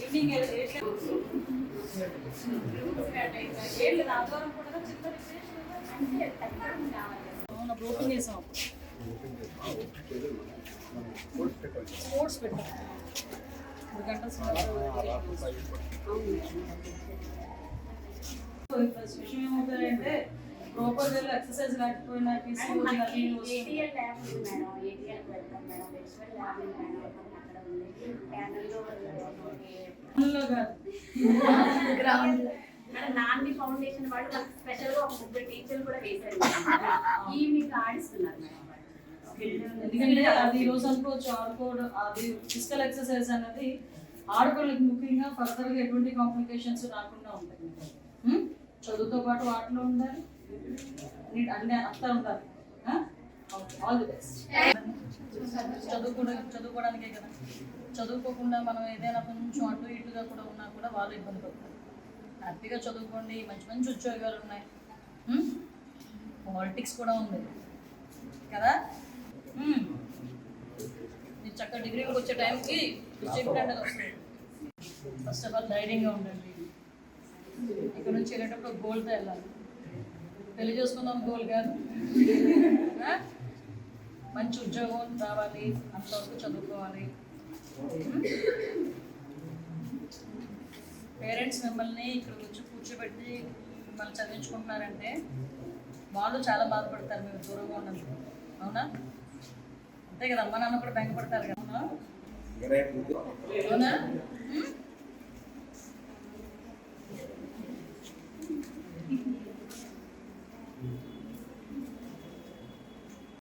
Evening ఏళ్ళు కూడా చిన్న బ్రోకింగ్ చేసాం స్పోర్ట్స్ పెట్టాం విషయం గా ఎక్సర్సైజ్ లేకపోయినా మనకి గ్రౌండ్ నాంది ఫౌండేషన్ వాళ్ళు స్పెషల్గా ఒక ముగ్గురు టీచర్లు కూడా వేశారు. Evening ఆడిస్తున్నారు madam. వాళ్ళు. ఎందుకంటే అది ఈ రోజు అనుకోవచ్చు ఆడుకోవడం అది ఫిజికల్ ఎక్సర్సైజ్ అన్నది ఆడుకోవడానికి ముఖ్యంగా ఫర్దర్గా ఎటువంటి కాంప్లికేషన్స్ రాకుండా ఉంటాయి? చదువుతో పాటు ఆటలో ఉండాలి. అన్ని అంతా ఉండాలి. ఆల్ ది బెస్ట్ చదువుకోవడం చదువుకోవడానికే కదా. చదువుకోకుండా మనం ఏదైనా కొంచెం అటు ఇటుగా కూడా ఉన్నా కూడా వాళ్ళు ఇబ్బంది పడతారు. హ్యాపీగా చదువుకోండి మంచి మంచి ఉద్యోగాలు ఉన్నాయి. పాలిటిక్స్ కూడా ఉంది. కదా? మీరు చక్కగా డిగ్రీకి వచ్చే టైంకి డిస్ట్రిక్ట్ అనేది వస్తుంది ఫస్ట్ ఆఫ్ ఆల్ ధైర్యంగా ఉండండి. ఇక్కడ నుంచి వెళ్ళేటప్పుడు గోల్తో వెళ్ళాలి. పెళ్ళి చేసుకుందాం గోల్ కాదు. మంచి ఉద్యోగం రావాలి అంతవరకు చదువుకోవాలి. పేరెంట్స్ మిమ్మల్ని ఇక్కడ వచ్చి కూర్చోబెట్టి మిమ్మల్ని చదివించుకుంటున్నారంటే వాళ్ళు చాలా బాధపడతారు మీరు దూరంగా ఉన్నందుకు. అవునా? అంతే కదా అమ్మ నాన్న కూడా బెంగపడతారు కదా. అవునా?